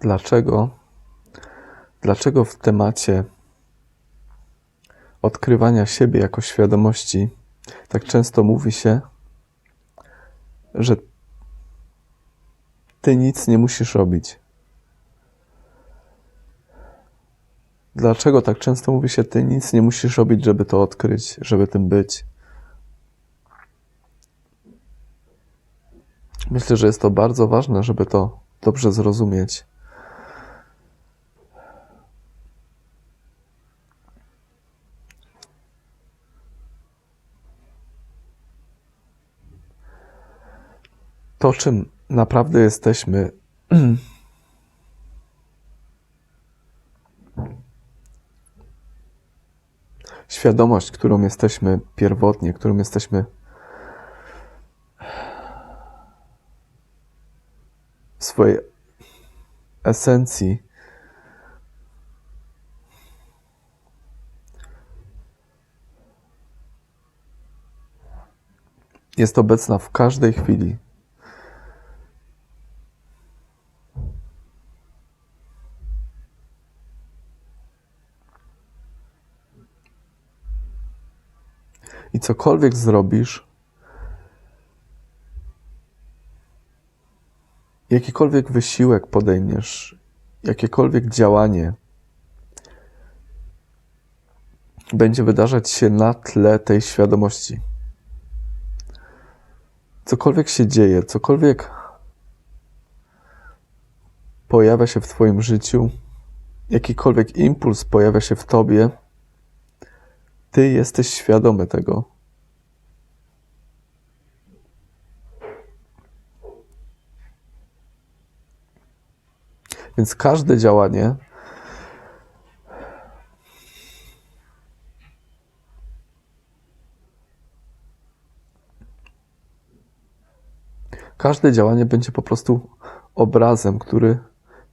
dlaczego, dlaczego w temacie odkrywania siebie jako świadomości tak często mówi się, że ty nic nie musisz robić. Dlaczego tak często mówi się, ty nic nie musisz robić, żeby to odkryć, żeby tym być? Myślę, że jest to bardzo ważne, żeby to dobrze zrozumieć. To, czym naprawdę jesteśmy, świadomość, którą jesteśmy pierwotnie, którą jesteśmy w swojej esencji, jest obecna w każdej chwili. I cokolwiek zrobisz, jakikolwiek wysiłek podejmiesz, jakiekolwiek działanie będzie wydarzać się na tle tej świadomości. Cokolwiek się dzieje, cokolwiek pojawia się w Twoim życiu, jakikolwiek impuls pojawia się w Tobie, Ty jesteś świadomy tego. Więc każde działanie każde działanie będzie po prostu obrazem, który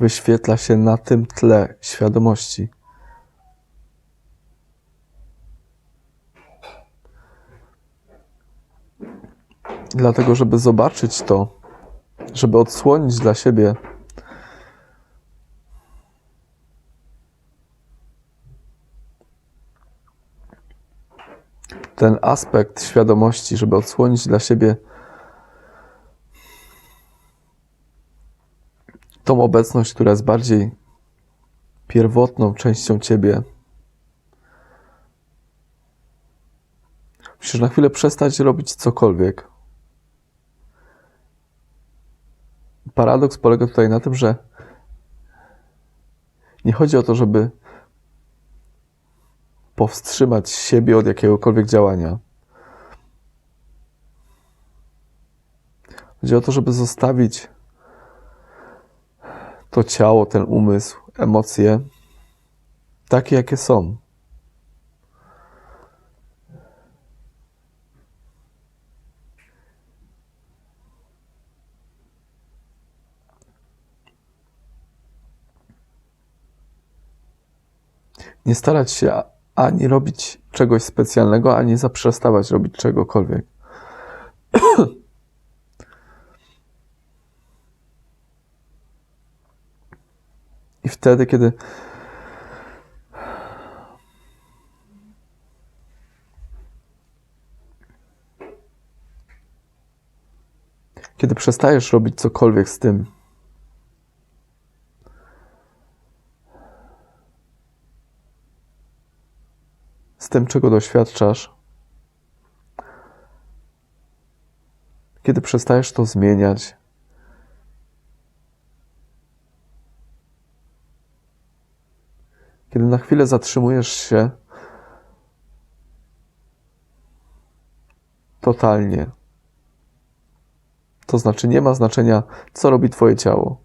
wyświetla się na tym tle świadomości. Dlatego, żeby zobaczyć to, żeby odsłonić dla siebie ten aspekt świadomości, żeby odsłonić dla siebie tą obecność, która jest bardziej pierwotną częścią ciebie. Musisz na chwilę przestać robić cokolwiek. Paradoks polega tutaj na tym, że nie chodzi o to, żeby powstrzymać siebie od jakiegokolwiek działania. Chodzi o to, żeby zostawić to ciało, ten umysł, emocje takie, jakie są. Nie starać się ani robić czegoś specjalnego, ani zaprzestawać robić czegokolwiek. I wtedy, kiedy kiedy przestajesz robić cokolwiek z tym, czego doświadczasz, kiedy przestajesz to zmieniać, kiedy na chwilę zatrzymujesz się totalnie. To znaczy, nie ma znaczenia, co robi Twoje ciało.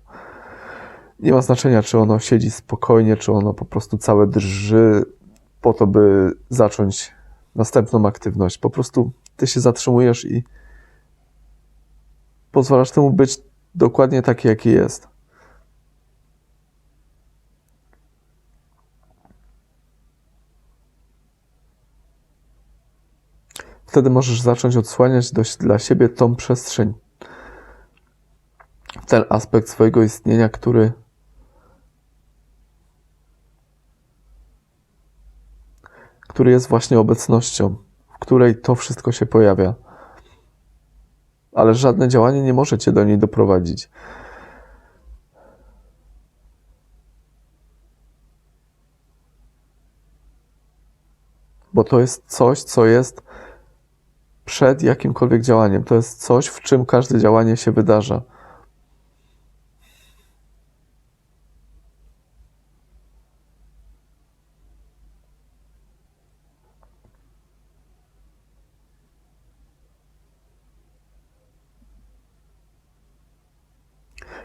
Nie ma znaczenia, czy ono siedzi spokojnie, czy ono po prostu całe drży, po to, by zacząć następną aktywność. Po prostu Ty się zatrzymujesz i pozwalasz temu być dokładnie taki, jaki jest. Wtedy możesz zacząć odsłaniać do, dla siebie tą przestrzeń, ten aspekt swojego istnienia, który który jest właśnie obecnością, w której to wszystko się pojawia. Ale żadne działanie nie może cię do niej doprowadzić. Bo to jest coś, co jest przed jakimkolwiek działaniem. To jest coś, w czym każde działanie się wydarza.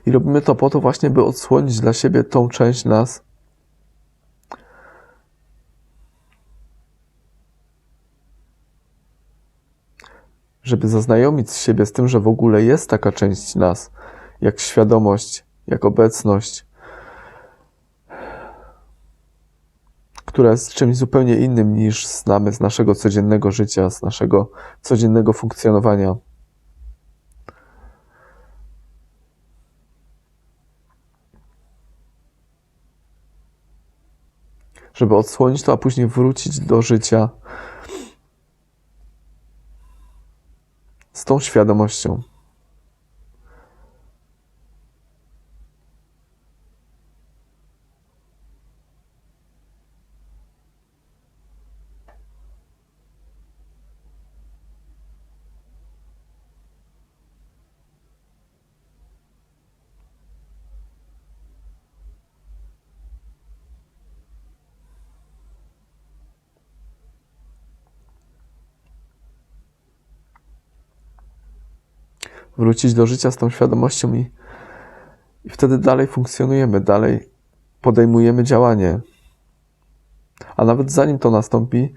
I robimy to po to właśnie, by odsłonić dla siebie tą część nas, żeby zaznajomić siebie z tym, że w ogóle jest taka część nas, jak świadomość, jak obecność, która jest czymś zupełnie innym niż znamy z naszego codziennego życia, z naszego codziennego funkcjonowania. Żeby odsłonić to, a później wrócić do życia z tą świadomością. Wrócić do życia z tą świadomością i, i wtedy dalej funkcjonujemy, dalej podejmujemy działanie. A nawet zanim to nastąpi,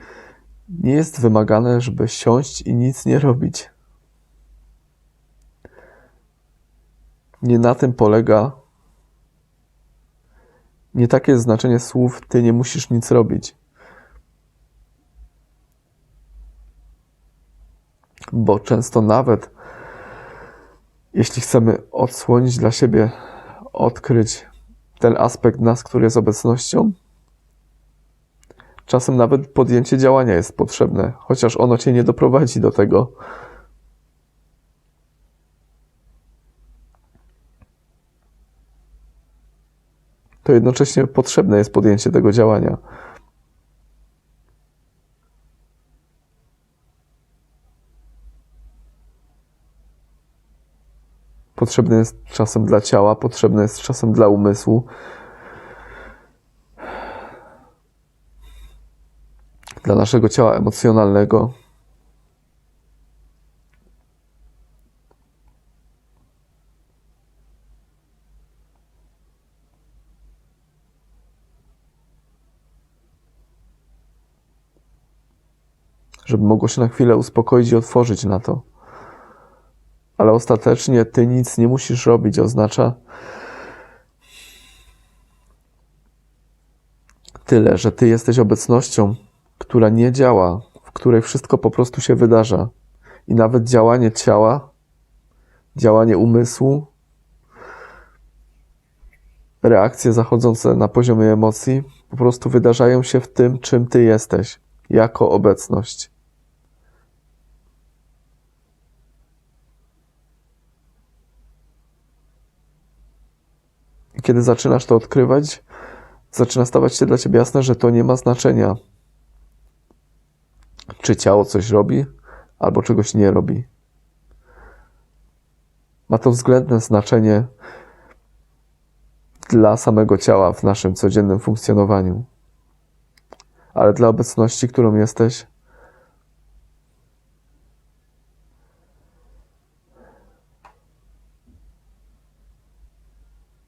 nie jest wymagane, żeby siąść i nic nie robić. Nie na tym polega. Nie takie jest znaczenie słów, ty nie musisz nic robić. Bo często nawet jeśli chcemy odsłonić dla siebie, odkryć ten aspekt nas, który jest obecnością, czasem nawet podjęcie działania jest potrzebne, chociaż ono cię nie doprowadzi do tego. To jednocześnie potrzebne jest podjęcie tego działania. Potrzebny jest czasem dla ciała, potrzebny jest czasem dla umysłu. Dla naszego ciała emocjonalnego. Żeby mogło się na chwilę uspokoić i otworzyć na to ale ostatecznie ty nic nie musisz robić, oznacza tyle, że ty jesteś obecnością, która nie działa, w której wszystko po prostu się wydarza. I nawet działanie ciała, działanie umysłu, reakcje zachodzące na poziomie emocji po prostu wydarzają się w tym, czym ty jesteś, jako obecność. Kiedy zaczynasz to odkrywać, zaczyna stawać się dla ciebie jasne, że to nie ma znaczenia, czy ciało coś robi, albo czegoś nie robi. Ma to względne znaczenie dla samego ciała w naszym codziennym funkcjonowaniu. Ale dla obecności, którą jesteś,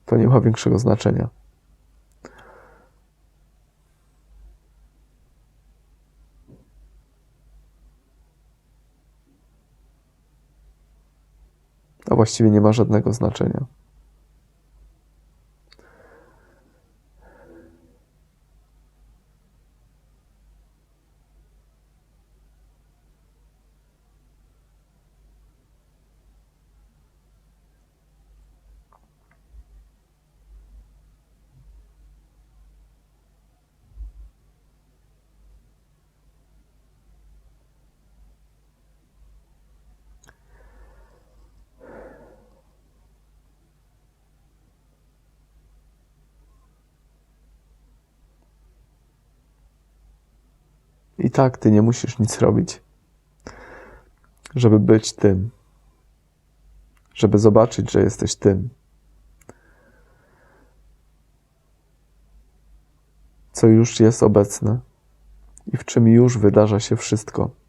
to nie ma większego znaczenia. A właściwie nie ma żadnego znaczenia. I tak ty nie musisz nic robić, żeby być tym, żeby zobaczyć, że jesteś tym. Co już jest obecne i w czym już wydarza się wszystko.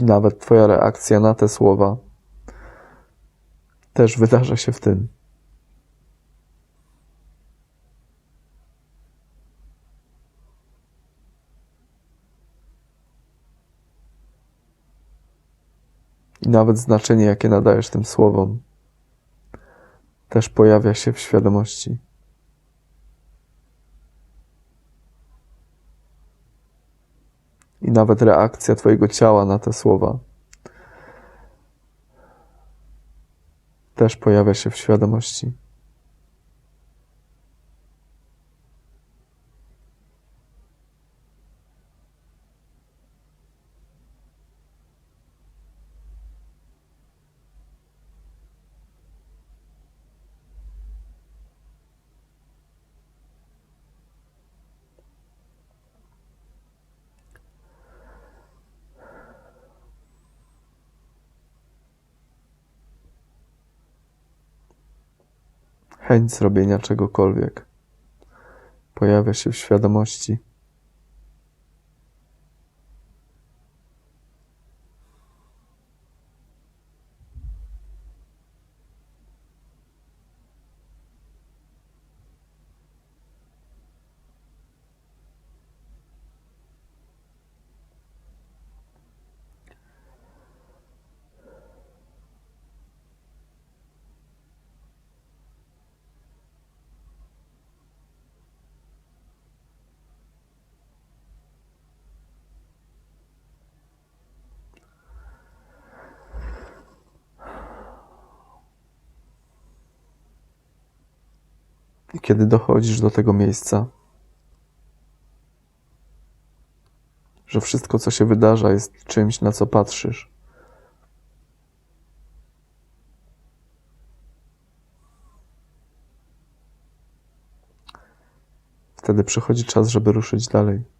Nawet Twoja reakcja na te słowa też wydarza się w tym. I nawet znaczenie, jakie nadajesz tym słowom, też pojawia się w świadomości. Nawet reakcja Twojego ciała na te słowa też pojawia się w świadomości. Chęć zrobienia czegokolwiek pojawia się w świadomości. Kiedy dochodzisz do tego miejsca, że wszystko, co się wydarza, jest czymś, na co patrzysz. Wtedy przychodzi czas, żeby ruszyć dalej.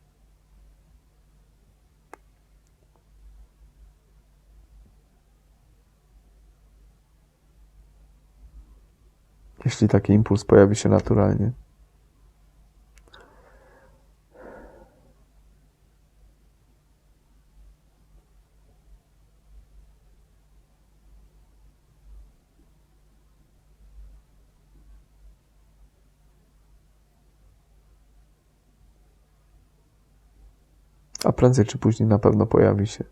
Jeśli taki impuls pojawi się naturalnie. A prędzej czy później na pewno pojawi się.